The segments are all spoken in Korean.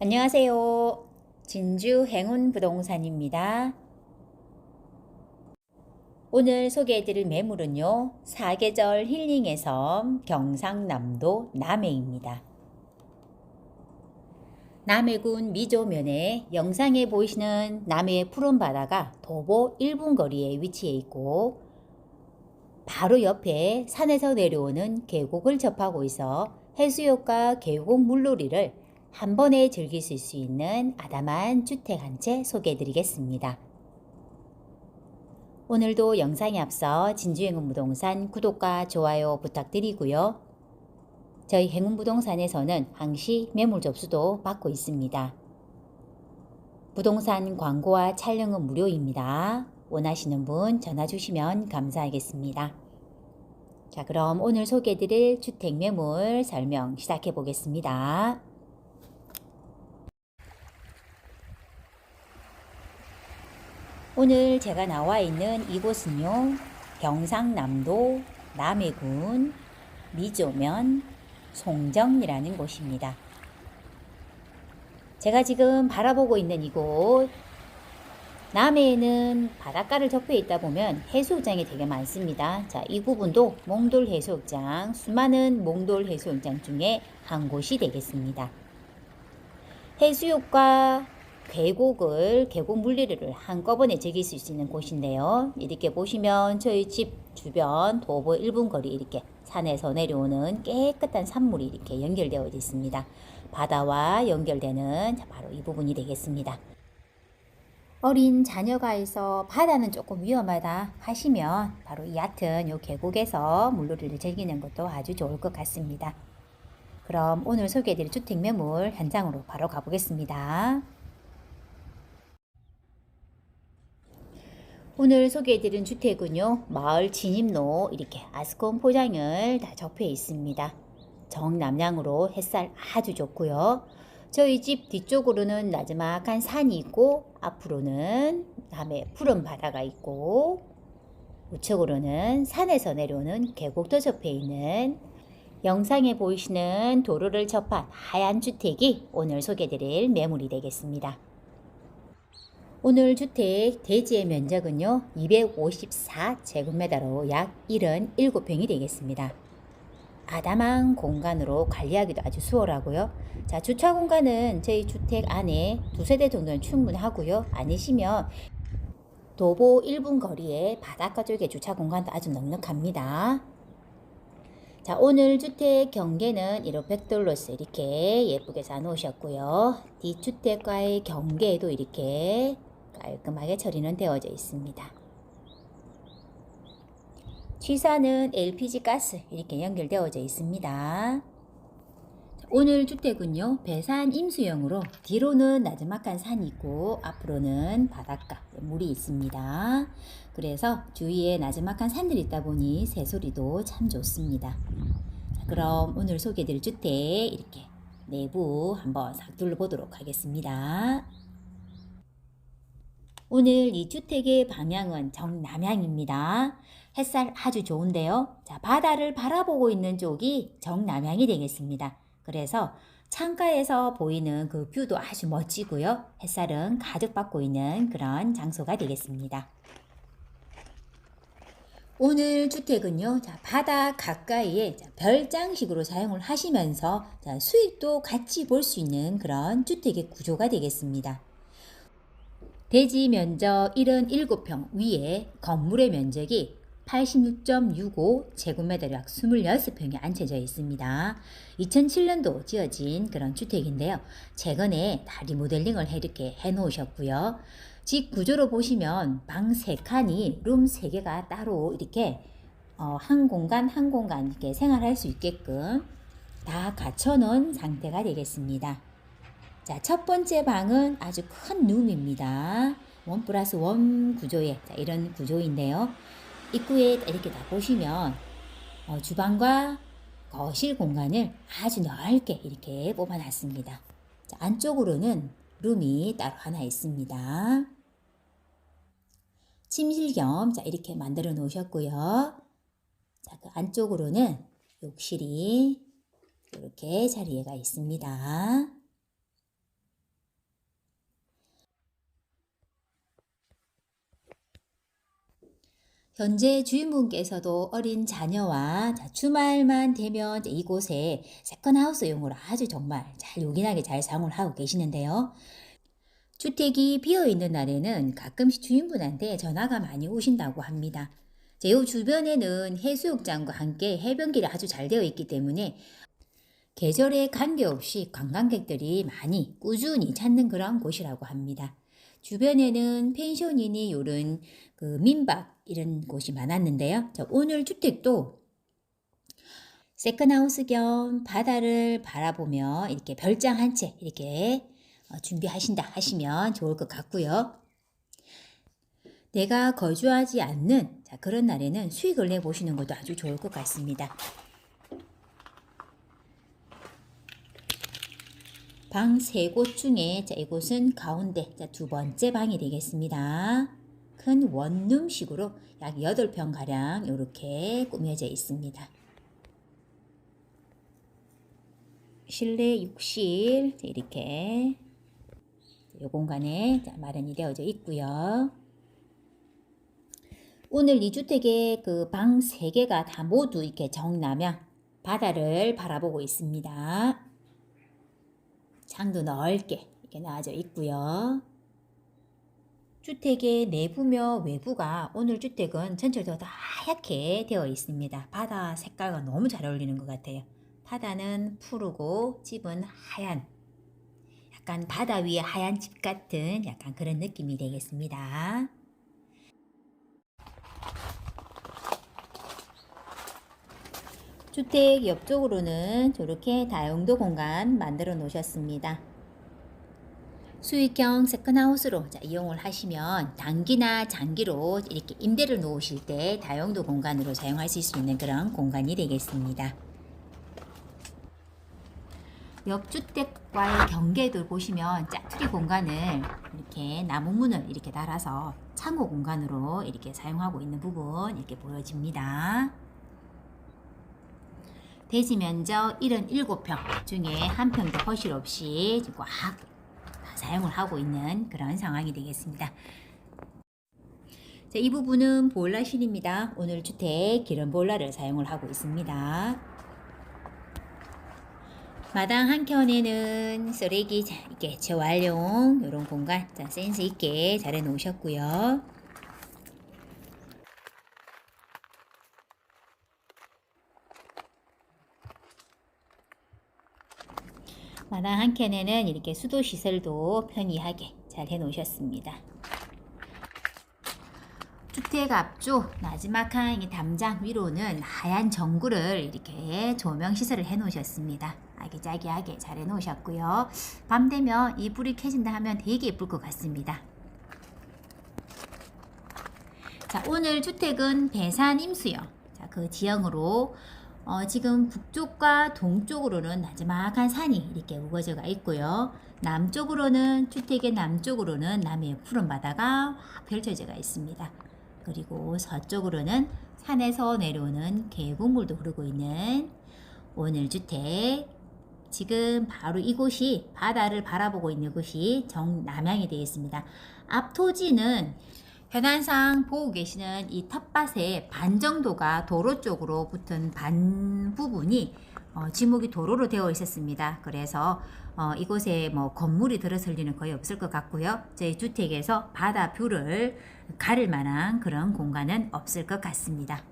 안녕하세요. 진주 행운 부동산입니다. 오늘 소개해드릴 매물은요, 사계절 힐링의 섬 경상남도 남해입니다. 남해군 미조면에 영상에 보이시는 남해의 푸른 바다가 도보 1분 거리에 위치해 있고, 바로 옆에 산에서 내려오는 계곡을 접하고 있어 해수욕과 계곡 물놀이를 한 번에 즐기실 수 있는 아담한 주택 한 채 소개해 드리겠습니다. 오늘도 영상에 앞서 진주 행운부동산 구독과 좋아요 부탁드리고요. 저희 행운부동산에서는 항시 매물 접수도 받고 있습니다. 부동산 광고와 촬영은 무료입니다. 원하시는 분 전화 주시면 감사하겠습니다. 자, 그럼 오늘 소개해드릴 주택 매물 설명 시작해 보겠습니다. 오늘 제가 나와 있는 이곳은요, 경상남도 남해군 미조면 송정이라는 곳입니다. 제가 지금 바라보고 있는 이곳, 남해에는 바닷가를 접해 있다 보면 해수욕장이 되게 많습니다. 자, 이 부분도 몽돌 해수욕장, 수많은 몽돌 해수욕장 중에 한 곳이 되겠습니다. 해수욕과 계곡을 계곡 물놀이를 한꺼번에 즐길 수 있는 곳인데요. 이렇게 보시면 저희 집 주변 도보 1분 거리 이렇게 산에서 내려오는 깨끗한 산물이 이렇게 연결되어 있습니다. 바다와 연결되는 바로 이 부분이 되겠습니다. 어린 자녀가 있어 바다는 조금 위험하다 하시면 바로 이 얕은 요 계곡에서 물놀이를 즐기는 것도 아주 좋을 것 같습니다. 그럼 오늘 소개해드릴 주택 매물 현장으로 바로 가보겠습니다. 오늘 소개해드린 주택은요, 마을 진입로 이렇게 아스콘 포장을 다 접해 있습니다. 정남향으로 햇살 아주 좋고요. 저희 집 뒤쪽으로는 나지막한 산이 있고, 앞으로는 남해 푸른 바다가 있고, 우측으로는 산에서 내려오는 계곡도 접해 있는 영상에 보이시는 도로를 접한 하얀 주택이 오늘 소개드릴 매물이 되겠습니다. 오늘 주택 대지의 면적은요 254제곱미터로 약 77평이 되겠습니다. 아담한 공간으로 관리하기도 아주 수월하고요. 자 주차 공간은 저희 주택 안에 두 세 대 정도는 충분하고요. 아니시면 도보 1분 거리에 바닷가 쪽에 주차 공간도 아주 넉넉합니다. 자, 오늘 주택 경계는 1,500돌로스 이렇게 예쁘게 사놓으셨고요. 뒷주택과의 경계에도 이렇게 깔끔하게 처리는 되어져 있습니다. 취사는 LPG 가스 이렇게 연결되어져 있습니다. 오늘 주택은요 배산 임수형으로 뒤로는 나지막한 산이 있고 앞으로는 바닷가 물이 있습니다. 그래서 주위에 나지막한 산들이 있다 보니 새소리도 참 좋습니다. 자, 그럼 오늘 소개드릴 주택 이렇게 내부 한번 싹 둘러보도록 하겠습니다. 오늘 이 주택의 방향은 정남향입니다. 햇살 아주 좋은데요. 자, 바다를 바라보고 있는 쪽이 정남향이 되겠습니다. 그래서 창가에서 보이는 그 뷰도 아주 멋지고요. 햇살은 가득 받고 있는 그런 장소가 되겠습니다. 오늘 주택은요, 자, 바다 가까이에 자, 별장식으로 사용을 하시면서 자, 수익도 같이 볼 수 있는 그런 주택의 구조가 되겠습니다. 대지 면적 77평 위에 건물의 면적이 86.65 제곱미터 약 26평이 안쳐져 있습니다. 2007년도 지어진 그런 주택인데요. 최근에 다 리 모델링을 이렇게 해 놓으셨고요. 집 구조로 보시면 방 3칸이 룸 3개가 따로 이렇게 어, 한 공간 한 공간 이렇게 생활할 수 있게끔 다 갖춰 놓은 상태가 되겠습니다. 자, 첫 번째 방은 아주 큰 룸입니다. 원 플러스 원 구조의 자, 이런 구조인데요. 입구에 이렇게 다 보시면 어, 주방과 거실 공간을 아주 넓게 이렇게 뽑아놨습니다. 자, 안쪽으로는 룸이 따로 하나 있습니다. 침실 겸 자, 이렇게 만들어 놓으셨고요. 자, 그 안쪽으로는 욕실이 이렇게 자리가 있습니다. 현재 주인분께서도 어린 자녀와 자, 주말만 되면 이곳에 세컨하우스용으로 아주 정말 잘 요긴하게 잘 사용을 하고 계시는데요. 주택이 비어 있는 날에는 가끔씩 주인분한테 전화가 많이 오신다고 합니다. 제요 주변에는 해수욕장과 함께 해변길이 아주 잘 되어 있기 때문에 계절에 관계없이 관광객들이 많이 꾸준히 찾는 그런 곳이라고 합니다. 주변에는 펜션이니 요런 그 민박 이런 곳이 많았는데요. 자, 오늘 주택도 세컨하우스 겸 바다를 바라보며 이렇게 별장 한 채 이렇게 어, 준비하신다 하시면 좋을 것 같고요. 내가 거주하지 않는 자, 그런 날에는 수익을 내 보시는 것도 아주 좋을 것 같습니다. 방 세 곳 중에 자, 이곳은 가운데 자, 두 번째 방이 되겠습니다. 큰 원룸식으로 약 8평 가량 이렇게 꾸며져 있습니다. 실내 욕실 자, 이렇게 이 공간에 자, 마련이 되어져 있고요. 오늘 이 주택의 그방세 개가 다 모두 이렇게 정남향 바다를 바라보고 있습니다. 창도 넓게 이렇게 나와져 있고요. 주택의 내부며 외부가 오늘 주택은 전체적으로 다 하얗게 되어 있습니다. 바다 색깔과 너무 잘 어울리는 것 같아요. 바다는 푸르고 집은 하얀 약간 바다 위에 하얀 집 같은 약간 그런 느낌이 되겠습니다. 주택 옆쪽으로는 저렇게 다용도 공간 만들어 놓으셨습니다. 수익형 세컨하우스로 자, 이용을 하시면 단기나 장기로 이렇게 임대를 놓으실 때 다용도 공간으로 사용하실 수 있는 그런 공간이 되겠습니다. 옆주택과의 경계도 보시면 짜투리 공간을 이렇게 나무 문을 이렇게 달아서 창고 공간으로 이렇게 사용하고 있는 부분 이렇게 보여집니다. 대지 면적 77평 중에 한 평도 거실 없이 꽉 사용을 하고 있는 그런 상황이 되겠습니다. 자, 이 부분은 보일러실입니다. 오늘 주택 기름 보일러를 사용을 하고 있습니다. 마당 한켠에는 쓰레기 자, 이렇게 재활용 이런 공간 자, 센스 있게 잘 해놓으셨고요. 마당 한 켠에는 이렇게 수도 시설도 편리하게 잘 해놓으셨습니다. 주택 앞쪽 나지막한 이 담장 위로는 하얀 전구를 이렇게 조명 시설을 해놓으셨습니다. 아기자기하게 잘 해놓으셨고요. 밤 되면 이 불이 켜진다 하면 되게 예쁠 것 같습니다. 자, 오늘 주택은 배산 임수역. 자, 그 지형으로 어, 지금 북쪽과 동쪽으로는 나지막한 산이 이렇게 우거져가 있고요. 남쪽으로는 주택의 남쪽으로는 남해 푸른 바다가 확 펼쳐져가 있습니다. 그리고 서쪽으로는 산에서 내려오는 계곡물도 흐르고 있는 오늘 주택. 지금 바로 이곳이 바다를 바라보고 있는 곳이 정남향이 되겠습니다. 앞 토지는 현안상 보고 계시는 이 텃밭의 반 정도가 도로 쪽으로 붙은 반 부분이 어, 지목이 도로로 되어 있었습니다. 그래서 어, 이곳에 뭐 건물이 들어설 리는 거의 없을 것 같고요. 저희 주택에서 바다 뷰를 가릴 만한 그런 공간은 없을 것 같습니다.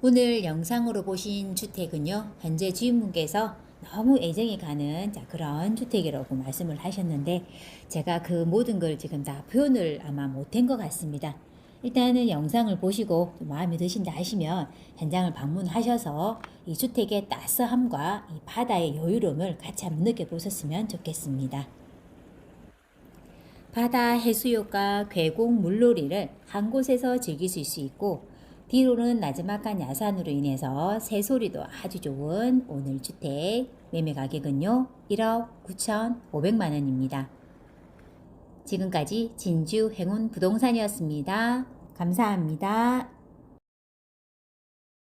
오늘 영상으로 보신 주택은요, 현재 주인분께서 너무 애정이 가는 자, 그런 주택이라고 말씀을 하셨는데, 제가 그 모든 걸 지금 다 표현을 아마 못한 것 같습니다. 일단은 영상을 보시고 마음에 드신다 하시면 현장을 방문하셔서 이 주택의 따스함과 이 바다의 여유로움을 같이 한번 느껴보셨으면 좋겠습니다. 바다 해수욕과 계곡 물놀이를 한 곳에서 즐기실 수 있고 뒤로는 나지막한 야산으로 인해서 새소리도 아주 좋은 오늘 주택 매매 가격은요 1억 9,500만 원입니다. 지금까지 진주 행운 부동산이었습니다. 감사합니다.